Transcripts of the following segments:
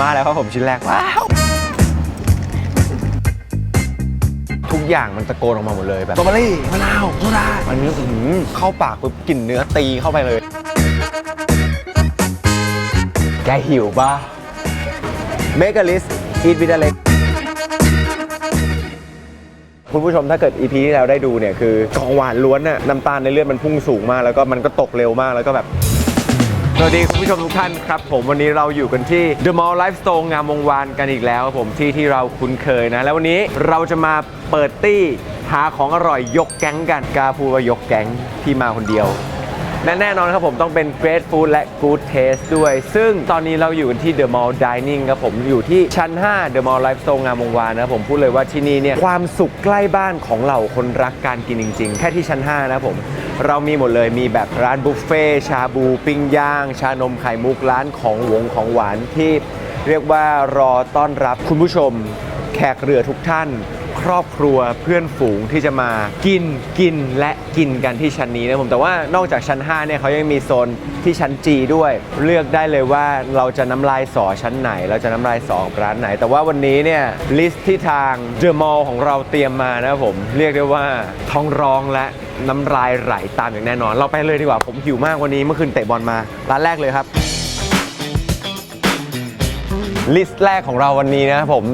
มาแล้วครับผมชิ้นแรกว้าวทุกอย่างมันตะโกนออกมาหมดเลยแบบสตรอเบอรี่มะนาวโซดามันนี้อื้อหือเข้าปากปุ๊บกลิ่นเนื้อตีเข้าไปเลย แกหิวป่ะ Make a list eat with a leg คุณผู้ชมถ้าเกิด EP ที่แล้วได้ดูเนี่ยคือของหวานล้วนน่ะน้ำตาลในเลือดมันพุ่งสูงมาก แล้วก็มันก็ตกเร็วมากแล้วก็แบบ สวัสดีคุณผู้ชมทุกท่านครับ ผมวันนี้เราอยู่กันที่ The Mall Life Store งามวงวานกันอีกแล้วครับผมที่ที่เราคุ้นเคยนะ แล้ววันนี้เราจะมาเปิดตี้หาของอร่อยยกแก๊งกันกล้าพูดว่ายกแก๊งที่มาคนเดียว และแน่นอนครับผมต้องเป็น Great Food และ Good Taste ด้วย ซึ่งตอนนี้เราอยู่กันที่ The Mall Dining ครับผมอยู่ที่ชั้น 5 The Mall Life Store งามวงวานนะผมพูดเลยว่าที่นี่เนี่ยความสุขใกล้บ้านของเหล่าคนรักการกินจริง ๆ แค่ที่ชั้น 5 นะครับผมเรามีหมดเลยมีแบบร้านบุฟเฟ่ชาบูปิ้งย่าง ชานมไข่มุกร้านของหวงของหวานที่เรียกว่ารอต้อนรับคุณผู้ชมแขกเรือทุกท่าน ครอบครัวเพื่อนฝูงที่จะมากินกินและกินกันที่ชั้นนี้นะผมแต่ว่านอกจากชั้น 5 เนี่ยเขายังมีโซนที่ชั้น G ด้วย เลือกได้เลยว่าเราจะน้ำลายสอชั้นไหน เราจะน้ำลายสอร้านไหน แต่ว่าวันนี้เนี่ยลิสต์ที่ทาง The Mall ของเราเตรียมมานะผมเรียกได้ว่าท้องร้องและน้ำลายไหลตามอย่างแน่นอน เราไปเลยดีกว่าผมหิวมากวันนี้เมื่อคืนเตะบอลมาร้านแรกเลยครับลิสต์แรกของเราวันนี้นะครับผม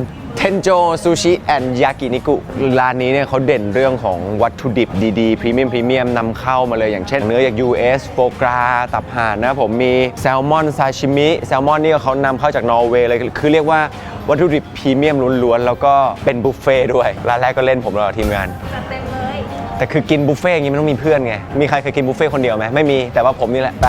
เทนโจซูชิแอนยากินิกุร้านนี้เนี่ยเขาเด่นเรื่องของวัตถุดิบดีๆพรีเมียมพรีเมียมนำเข้ามาเลยอย่างเช่นเนื้อจาก US โฟกราตับห่านนะครับผมมีแซลมอนซาชิมิแซลมอนนี่ก็เขานำเข้าจากนอร์เวย์เลยคือเรียกว่าวัตถุดิบพรีเมียมล้วนๆแล้วก็เป็นบุฟเฟ่ต์ด้วยร้านแรกก็เล่นผมแล้วกับทีมงานจัดเต็มเลยแต่คือกินบุฟเฟ่ต์อย่างนี้มันต้องมีเพื่อนไงมีใครเคยกินบุฟเฟ่ต์คนเดียวไหมไม่มีแต่ว่าผมนี่แหละไป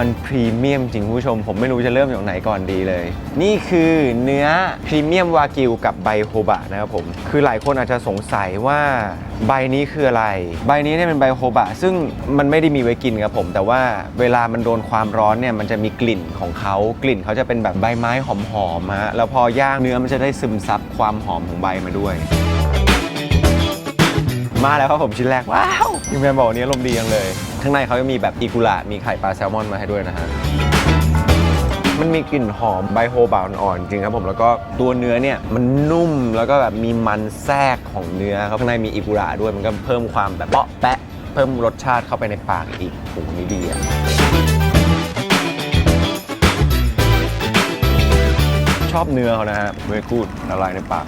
มันพรีเมียมจริงคุณผู้ชม ผมไม่รู้จะเริ่มจากไหนก่อนดีเลย นี่คือเนื้อพรีเมียมวากิวกับใบโฮบะนะครับผม คือหลายคนอาจจะสงสัยว่าใบนี้คืออะไร ใบนี้เนี่ยเป็นใบโฮบะ ซึ่งมันไม่ได้มีไว้กินครับผม แต่ว่าเวลามันโดนความร้อนเนี่ยมันจะมีกลิ่นของเขากลิ่นเขาจะเป็นแบบใบไม้หอมๆฮะแล้วพอย่างเนื้อมันจะได้ซึมซับความหอมของใบมาด้วย มาแล้วครับผมชิ้นแรกว้าว พี่แมนบอกวันนี้อารมณ์ดีจังเลย ข้างในเขาจะมีแบบอีกุระมีไข่ปลาแซลมอนมาให้ด้วยนะฮะ มันมีกลิ่นหอมใบโฮบาอ่อนๆจริงครับผมแล้วก็ตัวเนื้อเนี่ยมันนุ่มแล้วก็แบบมีมันแทรกของเนื้อครับข้างในมีอิกุระด้วยมันก็เพิ่มความแบบเปาะแปะ เพิ่มรสชาติเข้าไปในปากอีกโอ้โหนี่ดีอะชอบเนื้อเขานะฮะเวกูดละลายในปาก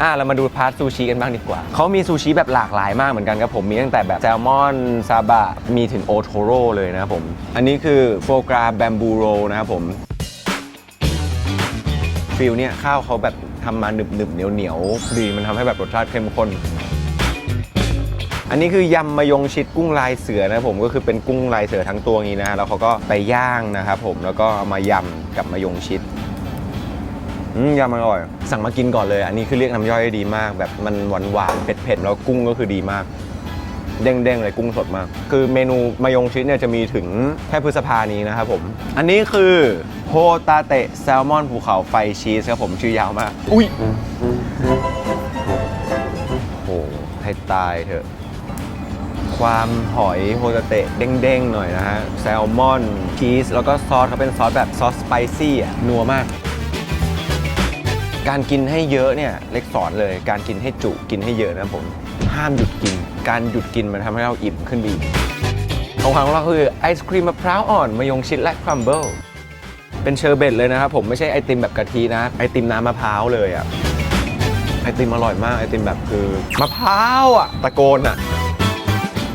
อะเรามาดูพาร์ทซูชิกันบ้างดีกว่า เขามีซูชิแบบหลากหลายมากเหมือนกันครับผม มีตั้งแต่แบบแซลมอนซาบะ มีถึงโอโทโร่เลยนะครับผม อันนี้คือโฟกราแบมบูโรนะครับผมฟิลเนี่ยข้าวเขาแบบทำมาหนึบหนึบเหนียวเหนียวดีมันทำให้แบบรสชาติเข้มข้น อันนี้คือยำมะยงชิดกุ้งลายเสือนะครับผมก็คือเป็นกุ้งลายเสือทั้งตัวงี้นะฮะแล้วเขาก็ไปย่างนะครับผมแล้วก็เอามายำกับมะยงชิด อืมยำมันอร่อย สั่งมากินก่อนเลย อันนี้คือเรียกน้ำย่อยได้ดีมาก แบบมันหวานหวานๆเผ็ดๆแล้วกุ้งก็คือดีมาก เด้งๆเลยกุ้งสดมาก คือเมนูมายงชิดเนี่ยจะมีถึงแค่พฤษภานี้นะครับผม อันนี้คือโฮตาเตะแซลมอนภูเขาไฟชีสครับผมชื่อยาวมาก อุ้ยโอ้โหให้ตายเถอะความหอยโฮตาเตะเด้งๆหน่อยนะฮะ แซลมอนชีสแล้วก็ซอสเขาเป็นซอสแบบซอสสไปซี่อะนัวมาก การกินให้เยอะเนี่ยเล็กสอนเลย การกินให้จุกินให้เยอะนะผมห้ามหยุดกิน การหยุดกินมันทำให้เราอิ่มขึ้นไปอีกของขวัญของเราคือไอศครีมมะพร้าวอ่อนมะยงชิดและครัมเบิลเป็นเชอร์เบตเลยนะครับผมไม่ใช่ไอติมแบบกะทินะ ไอติมน้ำมะพร้าวเลยอะไอติมอร่อยมากไอติมแบบคือมะพร้าวอะตะโกนอะ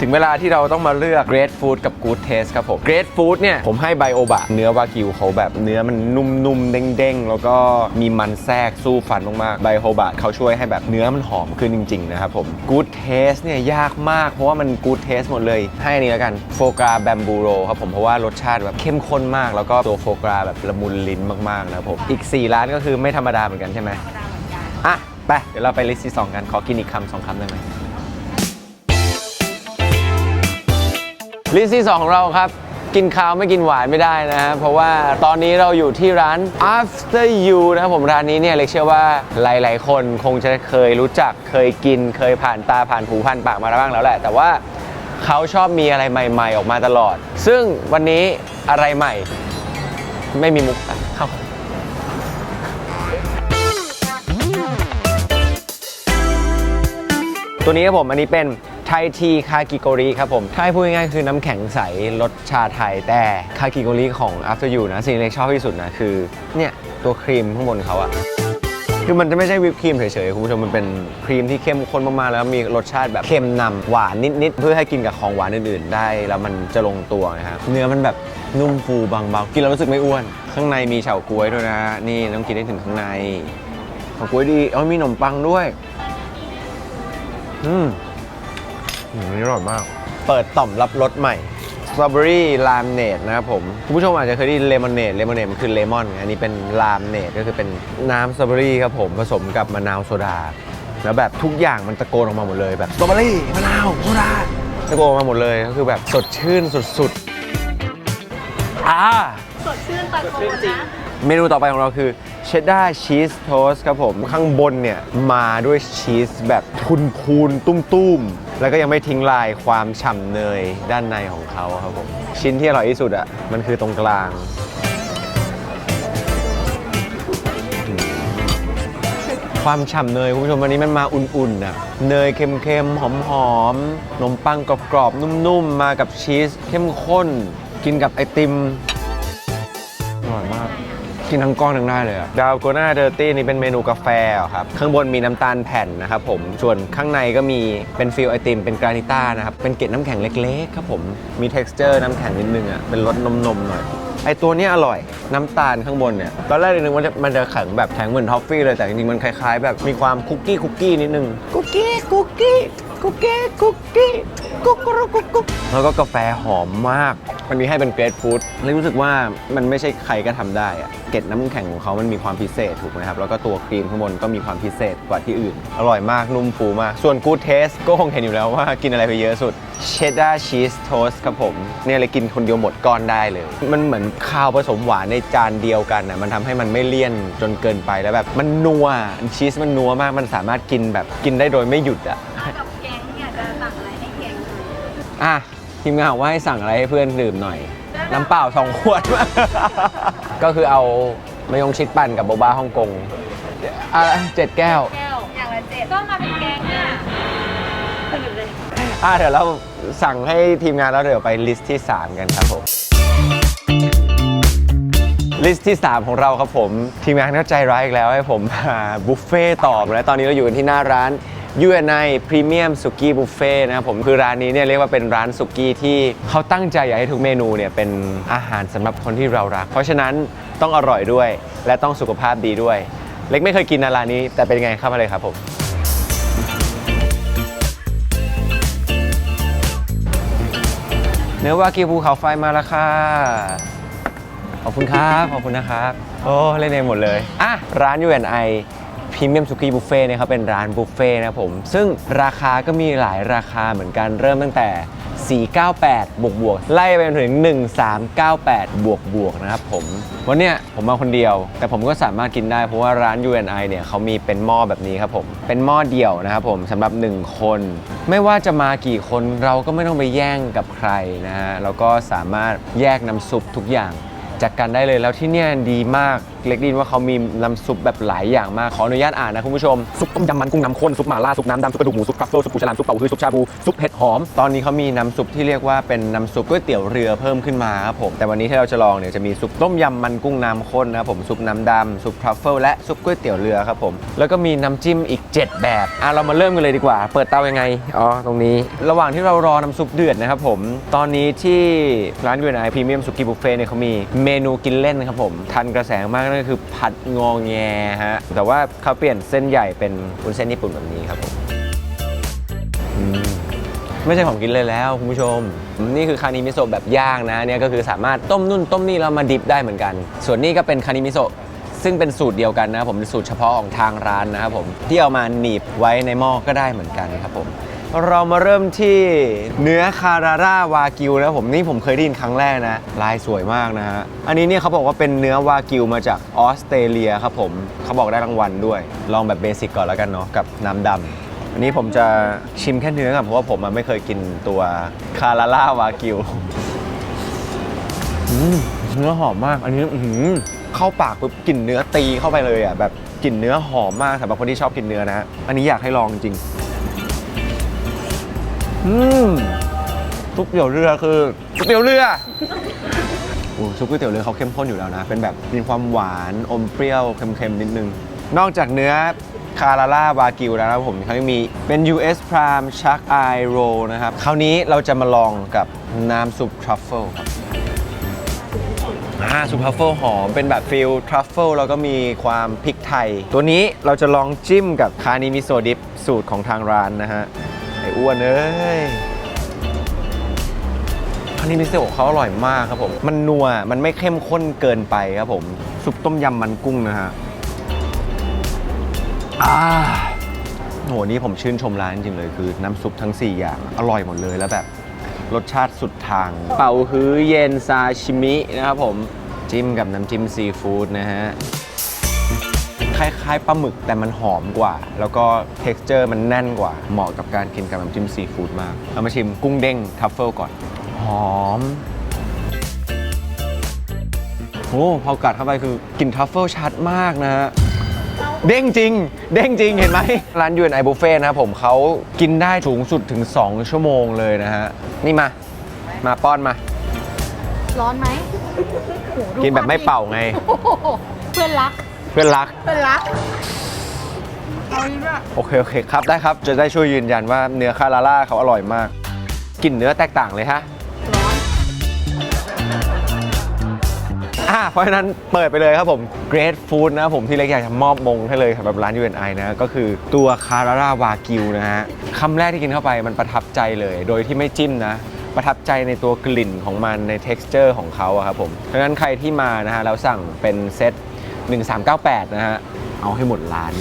ถึงเวลาที่เราต้องมาเลือก Great Food กับ Good Taste ครับผม Great Food เนี่ย ผมให้ไบโอบะเนื้อวากิวเขาแบบเนื้อมันนุ่มๆ เด้งๆ แล้วก็มีมันแทรกสู้ฟันมากๆไบโอบะเขาช่วยให้แบบเนื้อมันหอมขึ้นจริง ๆ นะครับผม Good Taste เนี่ย ยากมาก เพราะว่ามัน Good Taste หมดเลย ให้อันนี้แล้วกันโฟกราแบมบูโรครับผมเพราะว่ารสชาติแบบเข้มข้นมาก แล้วก็ตัวโฟกราแบบละมุนลิ้นมากๆนะครับผมอีก 4 ร้านก็คือไม่ธรรมดาเหมือนกันใช่ไหมอะไปเดี๋ยวเราไปลิสต์ที่สองกันขอกินอีกคำสองคำได้ไหม ลิสต์ที่2ของเราครับ กินข้าวไม่กินหวานไม่ได้นะฮะเพราะว่าตอนนี้เราอยู่ที่ร้าน After You นะครับผมร้านนี้เนี่ยเล็กเชื่อว่าหลาย ๆ คนคงจะเคยรู้จักเคยกินเคยผ่านตาผ่านหูผ่านปากมาแล้วบ้างแล้วแหละ แต่ว่าเขาชอบมีอะไรใหม่ ๆ ออกมาตลอด ซึ่งวันนี้อะไรใหม่ ไม่มีมุกอะเข้าตัวนี้ครับผมอันนี้เป็น ไททีคากิโกริครับผมถ้าให้พูดง่ายๆคือน้ำแข็งใสรสชาไทยแต่คากิโกริของ After You นะสิ่งที่เล็กชอบที่สุดนะคือเนี่ยตัวครีมข้างบนเขาอะคือมันจะไม่ใช่วิปครีมเฉยๆคุณผู้ชมมันเป็นครีมที่เข้มข้นมากๆแล้วมีรสชาติแบบเค็มนำหวานนิดๆเพื่อให้กินกับของหวานอื่นๆ ได้แล้วมันจะลงตัวนะครับเนื้อมันแบบนุ่มฟูบางๆกินแล้วรู้สึกไม่อ้วน ข้างในมีเฉาก๊วยด้วยนะ นี่ต้องกินให้ถึงข้างในเฉาก๊วยดีเอ้ยมีขนมปังด้วย อืม อืมอันนี้อร่อยมาก เปิดต่อมรับรสใหม่สตรอเบอรี่ลามเนดนะครับผมคุณผู้ชมอาจจะเคยได้ยินเลมอนเนดเลมอนเนดมันคือเลมอน อันนี้เป็นลามเนดก็คือเป็นน้ำสตรอเบอรี่ครับผมผสมกับมะนาวโซดา แล้วแบบทุกอย่างมันตะโกนออกมาหมดเลยแบบสตรอเบอรี่มะนาวโซดาตะโกนออกมาหมดเลยก็คือแบบสดชื่นสุดๆอ่า สดชื่นตะโกนนะ เมนูต่อไปของเราคือเชดดาร์ชีสโทสครับผม ข้างบนเนี่ย มาด้วยชีสแบบทุนพูนตุ้มๆ แล้วก็ยังไม่ทิ้งลายความฉ่ำเนยด้านในของเขาครับผม ชิ้นที่อร่อยที่สุดอะ่ะ มันคือตรงกลาง ความฉ่ำเนยคุณผู้ชมวันนี้มันมาอุ่นๆน่ะเนยเค็มๆ หอมๆขนมปังกรอบๆ นุ่มๆ มากับชีสเข้มข้น กินกับไอติมอร่อยมาก กินทั้งก้อนทั้งได้เลยอะดาวโกน่าเดอร์ตี้นี่เป็นเมนูกาแฟเหรอครับ ข้างบนมีน้ำตาลแผ่นนะครับผม ส่วนข้างในก็มีเป็นฟิลไอติมเป็นกรานิต้านะครับ เป็นเกล็ดน้ำแข็งเล็กๆครับผม มี t e x t อร์น้ำแข็งนิดนึงอะเป็นรสนมๆหน่อย ไอตัวเนี้ยอร่อย น้ำตาลข้างบนเนี่ย ตอนแรกเลยนึกว่าจะมันจะแข็งแบบแข็งเหมือนทอฟฟี่เลย แต่จริงๆมันคล้ายๆ แบบมีความคุกกี้คุกกี้นิดนึง คุกกี้คุกกี้ คุกกี้คุกกี้กุ๊กกุ๊กกุ๊กกุ๊กแล้วก็กาแฟหอมมาก มันมีให้เป็นเกรดฟู้ดเลยรู้สึกว่ามันไม่ใช่ใครก็ทำได้อะเกล็ดน้ำแข็งของเขามันมีความพิเศษถูกไหมครับ แล้วก็ตัวครีมข้างบนก็มีความพิเศษกว่าที่อื่น อร่อยมาก นุ่มฟูมาก ส่วนกูดเทสก็คงเห็นอยู่แล้วว่ากินอะไรไปเยอะสุดเชดดาร์ชีสโทสครับผม เนี่ยเลยกินคนเดียวหมดก้อนได้เลย มันเหมือนข้าวผสมหวานในจานเดียวกันนะมันทำให้มันไม่เลี่ยนจนเกินไปแล้วแบบมันนัวชีสมันนัวมากมันสามารถกินแบบกินได้โดยไม่หยุดอะ อะทีมงานบอกว่าให้สั่งอะไรให้เพื่อนดื่มหน่อย น้ำเปล่าสองขวด ก็คือเอามายงชิดปั่นกับโบบาฮ่องกงอะเจ็ดแก้ว แก้วอย่างละเจ็ดก็มาเป็นแกงอะตื่นเลยอะเดี๋ยวเราสั่งให้ทีมงานแล้วเดี๋ยวไปลิสต์ที่ 3 กันครับผม ลิสต์ที่ 3 ของเราครับผม ทีมงานก็ใจร้ายอีกแล้วให้ผมมาบุฟเฟ่ตอบและตอนนี้เราอยู่กันที่หน้าร้าน UNI Premium Suki Buffet นะครับผมคือร้านนี้เนี่ยเรียกว่าเป็นร้านสุกี้ที่เขาตั้งใจอยากให้ทุกเมนูเนี่ยเป็นอาหารสำหรับคนที่เรารัก เพราะฉะนั้นต้องอร่อยด้วย และต้องสุขภาพดีด้วย เล็กไม่เคยกินนะร้านนี้ แต่เป็นไงเข้ามาเลยครับผมเนื้อวากิวภูเขาไฟมาแล้วค่ะ ขอบคุณครับ ขอบคุณนะครับ โอ้ เล่นเองหมดเลย อะ ร้าน UNI พรีเมียมสุกี้บุฟเฟ่เนี่ยเขาเป็นร้านบุฟเฟ่นะครับผม ซึ่งราคาก็มีหลายราคาเหมือนกันเริ่มตั้งแต่ 498 บวกบวกไล่ไปจนถึง 1398 บวกบวกนะครับผม วันเนี้ยผมมาคนเดียว แต่ผมก็สามารถกินได้เพราะว่าร้าน UNI เนี่ยเขามีเป็นหม้อแบบนี้ครับผม เป็นหม้อเดี่ยวนะครับผมสำหรับ 1 คน ไม่ว่าจะมากี่คนเราก็ไม่ต้องไปแย่งกับใครนะฮะแล้วก็สามารถแยกน้ำซุปทุกอย่างจากกันได้เลยแล้วที่เนี่ยดีมากเล็กดินว่าเขามีน้ำซุปแบบหลายอย่างมากขออนุญาตอ่านนะคุณผู้ชมซุปต้มยำมันกุ้งน้ำข้นซุปหม่าล่าซุปน้ำดำซุปกระดูกหมูซุปทรัฟเฟิลซุปปูฉลามซุปเป่าฮื้อซุปชาบูซุปเห็ดหอมตอนนี้เขามีน้ำซุปที่เรียกว่าเป็นน้ำซุปก๋วยเตี๋ยวเรือเพิ่มขึ้นมาครับผมแต่วันนี้ที่เราจะลองเนี่ยจะมีซุปต้มยำมันกุ้งน้ำข้นนะครับผมซุปน้ำดำซุปทรัฟเฟิลและซุปก๋วยเตี๋ยวเรือครับผมแล้วก็มีน้ำจิ้มอีก 7 แบบอะเรามาเริ่มกันเลยดีกว่า เปิดเตายังไงอ๋อตรงนี้ ระหว่างที่เรารอน้ำซุปเดือดนะครับผมตอนนี้ที่ร้านยูนไอพรีเมียมสุกี้บุฟเฟ่เนี่ยเขามีเมนูกินเล่นครับผมทันกระแสมากนั่นก็คือผัดงองแงฮะ แต่ว่าเขาเปลี่ยนเส้นใหญ่เป็นวุ้นเส้นญี่ปุ่นแบบนี้ครับผมอืมไม่ใช่ของกินเลยแล้วคุณผู้ชม นี่คือคานิมิโซะแบบย่างนะเนี่ยก็คือสามารถต้มนุ่นต้มนี่แล้วมาดิบได้เหมือนกัน ส่วนนี้ก็เป็นคานิมิโซะซึ่งเป็นสูตรเดียวกันนะครับผมสูตรเฉพาะของทางร้านนะครับผมที่เอามาหนีบไว้ในหม้อก็ได้เหมือนกันครับผม เรามาเริ่มที่เนื้อคาราร่าวากิวนะผมนี่ผมเคยได้ยินครั้งแรกนะ ลายสวยมากนะฮะ อันนี้เนี่ยเขาบอกว่าเป็นเนื้อวากิวมาจากออสเตรเลียครับผมเขาบอกได้รางวัลด้วย ลองแบบเบสิกก่อนแล้วกันเนาะกับน้ำดำอันนี้ผมจะชิมแค่เนื้อก่อนเพราะว่าผมไม่เคยกินตัวคาราร่าวากิวเนื้อหอมมาก อันนี้อืเข้าปากปุ๊บกลิ่นเนื้อตีเข้าไปเลยอะแบบกลิ่นเนื้อหอมมากสำหรับคนที่ชอบกินเนื้อนะ อันนี้อยากให้ลองจริง อืมซุปเตี๋ยวเรือคือซุปเตี๋ยวเรือโอ้ซุปก๋วยเตี๋ยวเรือเขาเข้มข้นอยู่แล้วนะ เป็นแบบมีความหวานอมเปรี้ยวเค็มๆนิดนึง นอกจากเนื้อคาราล่าวากิวแล้วนะครับผมเขายังมีเป็น US Prime Shark Eye Roll นะครับ คราวนี้เราจะมาลองกับน้ำซุปทรัฟเฟิลครับอ่าซุปทรัฟเฟิลหอม เป็นแบบฟิลทรัฟเฟิลแล้วก็มีความพริกไทย ตัวนี้เราจะลองจิ้มกับคานิมิโซดิปสูตรของทางร้านนะฮะ ไอ้อ้วนเอ้ยคานิมิโซะเขาอร่อยมากครับผม มันนัว มันไม่เข้มข้นเกินไปครับผม ซุปต้มยำมันกุ้งนะฮะอ่าโหนี่ผมชื่นชมร้านจริงๆเลยคือน้ำซุปทั้ง 4 อย่าง อร่อยหมดเลยแล้วแบบ รสชาติสุดทาง เป่าฮื้อเย็นซาชิมินะครับผม จิ้มกับน้ำจิ้มซีฟู้ดนะฮะค ล้ายๆปลาหมึกแต่มันหอมกว่า แล้วก็ t e x t อร์มันแน่นกว่า เหมาะกับการกินกับน้ำจิ้มซีฟู้ดมาก เรามาชิมกุ้งเด้งทัฟเฟิลก่อน หอมโอ้พอกัดเข้าไปคือกลิ่นทัฟเฟิลชัดมากนะฮะเด้งจริง เด้งจริงเห็นไหมร้านยูเอ็นไอบุฟเฟ่นะครับผมเขากินได้สูงสุดถึง 2 ชั่วโมงเลยนะฮะ นี่มา มาป้อนมา ร้อนไหมโหดูกินแบบไม่เป่าไง โอ้โหเพื่อนรัก เพื่อนรักเพื่อนรักเอาอีกแล้วโอเค โอเคครับ ได้ครับ จะได้ช่วยยืนยันว่าเนื้อคาราล่าเขาอร่อยมากกลิ่นเนื้อแตกต่างเลยฮะร้อนอ่าเพราะฉะนั้นเปิดไปเลยครับผม Great Food นะครับผมที่เล็กอยากจะมอบมงให้เลยสำหรับร้าน UNI นะ ก็คือตัวคารา r าวากิวนะฮะคำแรกที่กินเข้าไปมันประทับใจเลย โดยที่ไม่จิ้มนะ ประทับใจในตัวกลิ่นของมันใน texture ของเขาอะครับผมเพราะฉะนั้นใครที่มานะฮะแล้วสั่งเป็นเซต 1398 นะฮะ เอาให้หมดร้าน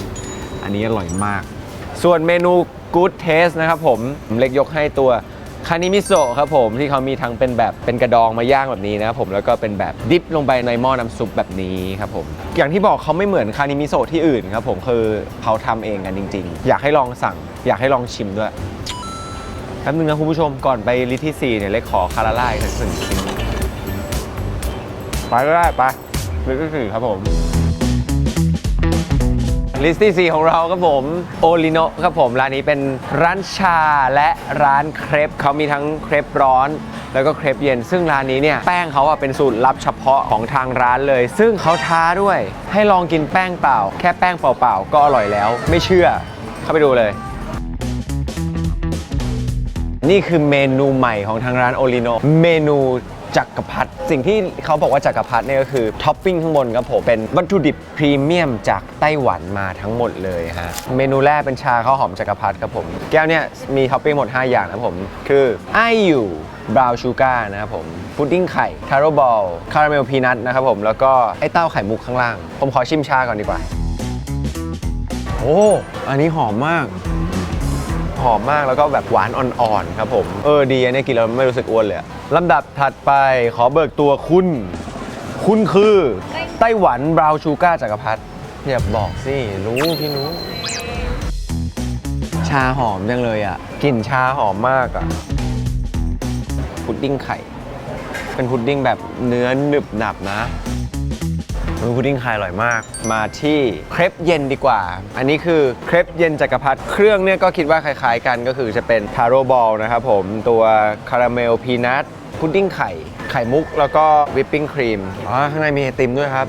อันนี้อร่อยมาก ส่วนเมนู Good Taste นะครับผม ผมเล็กยกให้ตัวคานิมิโซะครับผมที่เขามีทั้งเป็นแบบเป็นกระดองมาย่างแบบนี้นะครับผมแล้วก็เป็นแบบดิฟลงไปในหม้อน้ำซุปแบบนี้ครับผมอย่างที่บอกเขาไม่เหมือนคานิมิโซะที่อื่นครับผมคือเขาทำเองกันจริง ๆ อยากให้ลองสั่ง อยากให้ลองชิมด้วยแป๊บนึงนะคุณผู้ชมก่อนไปลิที่ 4 เนี่ยเล็กขอคาราล่าอีกสักหนึ่งชิ้นไปก็ได้ไปลิทที่4ครับผม ลิสต์ที่ 4 ของเราครับผมโอลิโนครับผม ร้านนี้เป็นร้านชาและร้านเครปเขามีทั้งเครปร้อน แล้วก็เครปเย็น ซึ่งร้านนี้เนี่ยแป้งเขาอะเป็นสูตรลับเฉพาะของทางร้านเลย ซึ่งเขาท้าด้วย ให้ลองกินแป้งเปล่า แค่แป้งเปล่าๆก็อร่อยแล้ว ไม่เชื่อเข้าไปดูเลยนี่คือเมนูใหม่ของทางร้านโอลิโน เมนู จักรพรรดิสิ่งที่เขาบอกว่าจักรพรรดิเนี่ยก็คือท็อปปิ้งข้างบนครับผมเป็นวัตถุดิบพรีเมียมจากไต้หวันมาทั้งหมดเลยฮะเมนูแรกเป็นชาข้าวหอมจักรพรรดิครับผม แก้วเนี่ยมีท็อปปิ้งหมด 5 อย่างนะครับผม คือไออยู่บราวชูการ์นะครับผมพุดดิ้งไข่ทาโร่บอลคาราเมลพีนัทนะครับผมแล้วก็ไอเต้าไข่มุกข้างล่าง ผมขอชิมชาก่อนดีกว่า โอ้ อันนี้หอมมาก หอมมากแล้วก็แบบหวานอ่อนๆครับผมเออดีอันนี้กินแล้วไม่รู้สึกอ้วนเลยอะลำดับถัดไปขอเบิกตัวคุณ คุณคือไต้หวันบราวน์ชูการ์จักรพรรดิอย่าบอกสิรู้พี่รู้ ชาหอมจังเลยอะกลิ่นชาหอมมากอะพุดดิ้งไข่ เป็นพุดดิ้งแบบเนื้อหนึบหนับนะ เออพุดดิ้งไข่อร่อยมาก มาที่เครปเย็นดีกว่า อันนี้คือเครปเย็นจักรพรรดิเครื่องเนี่ยก็คิดว่าคล้ายๆกันก็คือจะเป็นทาโร่บอลนะครับผมตัวคาราเมลพีนัทพุดดิ้งไข่ ไข่มุก แล้วก็วิปปิ้งครีมอ๋อข้างในมีไอติมด้วยครับ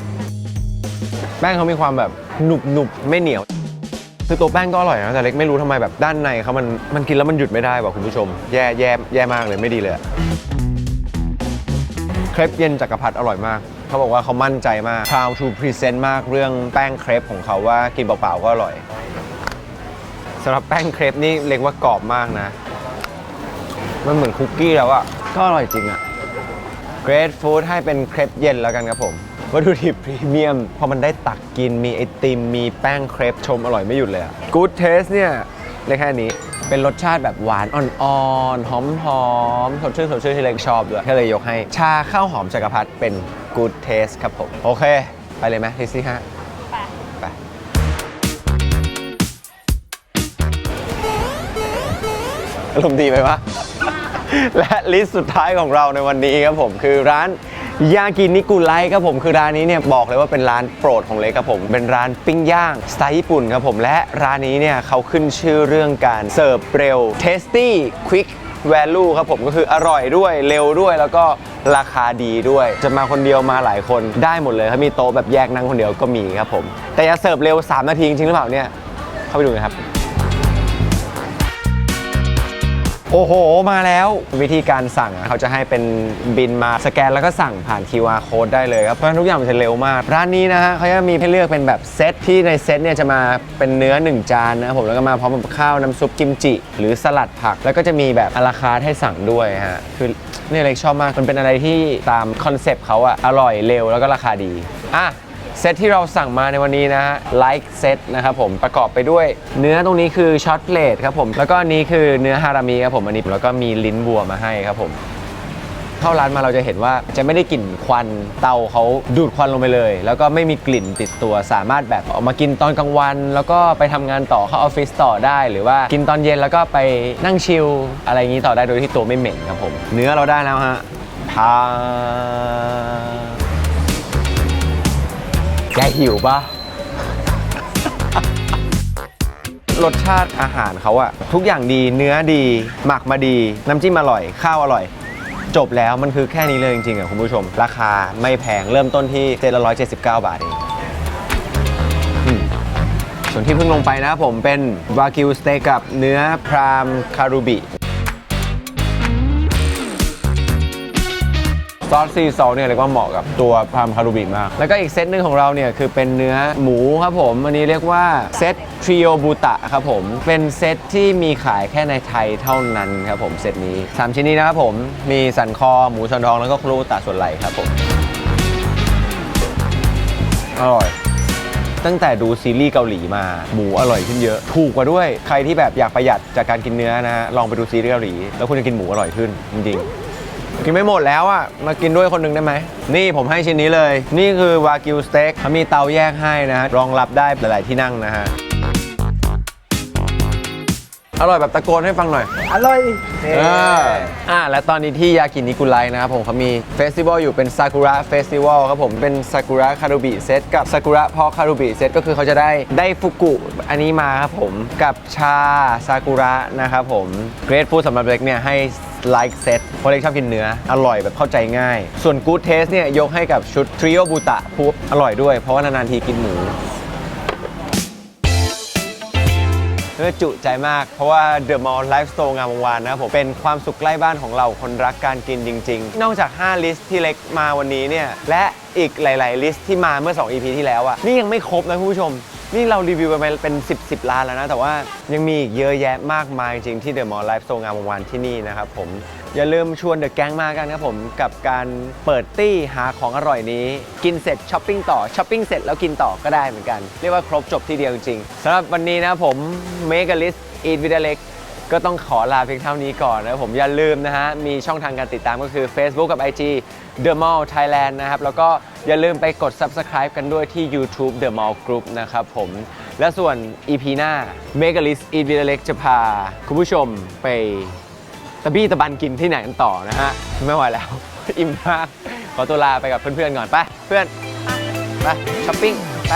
แป้งเขามีความแบบหนุบหนุบๆไม่เหนียวคือตัวแป้งก็อร่อยนะแต่เล็กไม่รู้ทำไมแบบด้านในเขามันมันกินแล้วมันหยุดไม่ได้ว่ะคุณผู้ชม แย่แย่แย่มากเลยไม่ดีเลยเครปเย็นจักรพรรดิอร่อยมาก เขาบอกว่าเขามั่นใจมาก proud to present มากเรื่องแป้งเครปของเขาว่ากินเปล่าๆก็อร่อยสำหรับแป้งเครปนี่เล็กว่ากรอบมากนะ มันเหมือนคุกกี้แล้วอะก็อร่อยจริงอะ Great Food ให้เป็นเครปเย็นแล้วกันครับผมวัตถุดิบพรีเมียมพอมันได้ตักกินมีไอติมมีแป้งเครปชมอร่อยไม่หยุดเลยอะ Good Taste เนี่ย ได้แค่นี้ เป็นรสชาติแบบหวานอ่อนๆ หอมๆ สดชื่นสดชื่นที่เล็กชอบด้วยก็เลยยกให้ ชาข้าวหอมจักรพรรดิเป็น Good Taste ครับผม โอเค ไปเลยไหมทีซี่ฮะไปไปอารมณ์ดีไหมวะ และลิสต์สุดท้ายของเราในวันนี้ครับผมคือร้าน ยากินิกุไลครับผมคือร้านนี้เนี่ยบอกเลยว่าเป็นร้านโปรดของเล็กครับผม เป็นร้านปิ้งย่างสไตล์ญี่ปุ่นครับผมและร้านนี้เนี่ยเขาขึ้นชื่อเรื่องการเสิร์ฟเร็ว tasty quick value ครับผมก็คืออร่อยด้วยเร็วด้วยแล้วก็ราคาดีด้วย จะมาคนเดียวมาหลายคนได้หมดเลยครับมีโต๊ะแบบแยกนั่งคนเดียวก็มีครับผม แต่อย่าเสิร์ฟเร็ว 3 นาทีจริงหรือเปล่าเนี่ยเข้าไปดูนะครับ โอ้โห มาแล้ววิธีการสั่งอะเขาจะให้เป็นบินมาสแกนแล้วก็สั่งผ่าน QR code ได้เลยครับ เพราะฉะนั้นทุกอย่างมันจะเร็วมาก ร้านนี้นะฮะเขาจะมีให้เลือกเป็นแบบเซตที่ในเซตเนี่ยจะมาเป็นเนื้อ 1 จานนะครับผมแล้วก็มาพร้อมกับข้าวน้ำซุปกิมจิ หรือสลัดผัก แล้วก็จะมีแบบอาราคาร์ทให้สั่งด้วยฮะคือเนี่ยเล็กชอบมากมันเป็นอะไรที่ตามคอนเซปต์เขาอะอร่อยเร็วแล้วก็ราคาดีอะ เซตที่เราสั่งมาในวันนี้นะฮะไลค์เซตนะครับผมประกอบไปด้วย เนื้อตรงนี้คือช็อตเลดครับผมแล้วก็อันนี้คือเนื้อฮารามิครับผมอันนี้แล้วก็มีลิ้นวัวมาให้ครับผมเข้าร้านมาเราจะเห็นว่าจะไม่ได้กลิ่นควันเตาเขาดูดควันลงไปเลย แล้วก็ไม่มีกลิ่นติดตัวสามารถแบบออกมากินตอนกลางวัน แล้วก็ไปทำงานต่อเข้าออฟฟิศต่อได้ หรือว่ากินตอนเย็นแล้วก็ไปนั่งชิลอะไรอย่างนี้ต่อได้โดยที่ตัวไม่เหม็นครับผม เนื้อเราได้แล้วฮะพา แกหิวปะรสชาติอาหารเขาอะทุกอย่างดีเนื้อดี หมักมาดี น้ำจิ้มอร่อย ข้าวอร่อย จบแล้วมันคือแค่นี้เลยจริงๆอะคุณผู้ชม ราคาไม่แพงเริ่มต้นที่เจ็ดร้อยเจ็ดสิบเก้าบาทเองส่วนที่เพิ่งลงไปนะผมเป็นวากิวสเต็กกับเนื้อพรามคารูบิ ซอสซีซอเนี่ยเรียกว่าเหมาะกับตัวพามคารูบิมาก แล้วก็อีกเซตหนึ่งของเราเนี่ยคือเป็นเนื้อหมูครับผม อันนี้เรียกว่าเซตทริโอบูตะครับผม เป็นเซตที่มีขายแค่ในไทยเท่านั้นครับผมเซตนี้ 3 ชิ้นนี้นะครับผม มีสันคอหมูชอนทองแล้วก็ครูตะส่วนไหล่ครับผม อร่อยตั้งแต่ดูซีรีส์เกาหลีมาหมูอร่อยขึ้นเยอะ ถูกกว่าด้วยใครที่แบบอยากประหยัดจากการกินเนื้อนะฮะลองไปดูซีรีส์เกาหลี แล้วคุณจะกินหมูอร่อยขึ้นจริงๆ กินไม่หมดแล้วอะ มากินด้วยคนหนึ่งได้ไหม นี่ผมให้ชิ้นนี้เลย นี่คือวากิวสเต็กเขามีเตาแยกให้นะฮะ รองรับได้หลาย ๆ ที่นั่งนะฮะ อร่อยแบบตะโกนให้ฟังหน่อย อร่อยเอออ่าและตอนนี้ที่ยากินิกุไลนะครับผมเขามีเฟสติวัลอยู่เป็นซากุระเฟสติวัลครับผมเป็นซากุระคารุบิเซตกับซากุระพอคารุบิเซตก็คือเขาจะได้ได้ฟุกุอันนี้มาครับผมกับชาซากุระนะครับผมเกรดฟูดสำหรับเล็กเนี่ยให้ไลค์เซตเพราะเล็กชอบกินเนื้อ อร่อยแบบเข้าใจง่าย ส่วนกู d เทสเนี่ยยกให้กับชุดทริโอบูตะพูอร่อยด้วย เพราะว่านานๆทีกินหมู เออจุใจมาก เพราะว่า The Mall Life Store งามวงวานนะครับผมเป็นความสุขใกล้บ้านของเราคนรักการกินจริง ๆ นอกจาก 5 ลิสต์ที่เล็กมาวันนี้เนี่ยและอีกหลาย ๆ ลิสต์ที่มาเมื่อ 2 EP ที่แล้วอะนี่ยังไม่ครบนะคุณผู้ชม นี่เรารีวิวไปเป็น 10 10 ล้านแล้วนะ แต่ว่ายังมีอีกเยอะแยะมากมายจริงๆที่เดอะมอลไลฟ์สโตร์งามวงวานที่นี่นะครับผม อย่าลืมชวนเดอะแก๊งมากันครับผมกับการเปิดตี้หาของอร่อยนี้ กินเสร็จช้อปปิ้งต่อช้อปปิ้งเสร็จแล้วกินต่อก็ได้เหมือนกัน เรียกว่าครบจบที่เดียวจริงสำหรับวันนี้นะผมเมก a ลิสอีทวิดาเล็กก็ต้องขอลาเพียงเท่านี้ก่อนนะผมอย่าลืมนะฮะ มีช่องทางการติดตามก็คือ Facebook กับ IG The Mall Thailand นะครับ แล้วก็อย่าลืมไปกด Subscribe กันด้วยที่ YouTube The Mall Group นะครับผม และส่วน EP หน้า m e g a l i s t Eat with Alex จะพา คุณผู้ชมไป ตะบี้ตะบันกินที่ไหนกันต่อนะฮะ ไม่ไหวแล้ว อิ่มมาก ขอตัวลาไปกับเพื่อนๆก่อนไป เพื่อนไปช้อปปิ้งไป